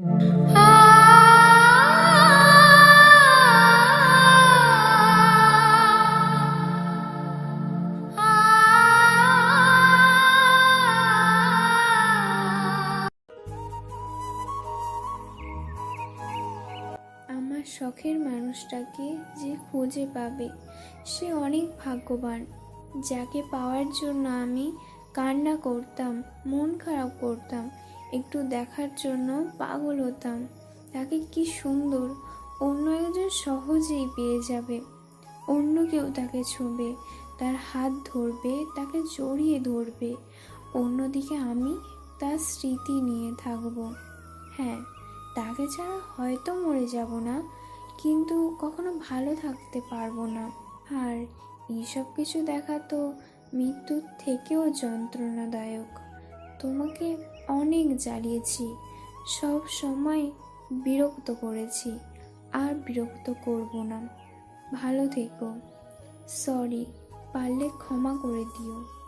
আমার শখের মানুষটাকে যে খুঁজে পাবে, সে অনেক ভাগ্যবান। যাকে পাওয়ার জন্য আমি কান্না করতাম, মন খারাপ করতাম একটু দেখার জন্য পাগল হতাম। তাকে কি সুন্দর, অন্য একজন সহজেই পেয়ে যাবে। অন্য কেউ তাকে ছুঁবে, তার হাত ধরবে, তাকে জড়িয়ে ধরবে। অন্যদিকে আমি তার স্মৃতি নিয়ে থাকব। হ্যাঁ তাকে ছাড়া হয়তো মরে যাব না, কিন্তু কখনো ভালো থাকতে পারব না। আর এইসব কিছু দেখা তো মৃত্যুর থেকেও যন্ত্রণাদায়ক। তোমাকে অনেক জ্বালিয়েছি, সব সময় বিরক্ত করেছি, আর বিরক্ত করব না। ভালো থেকো। সরি, পারলে ক্ষমা করে দিও।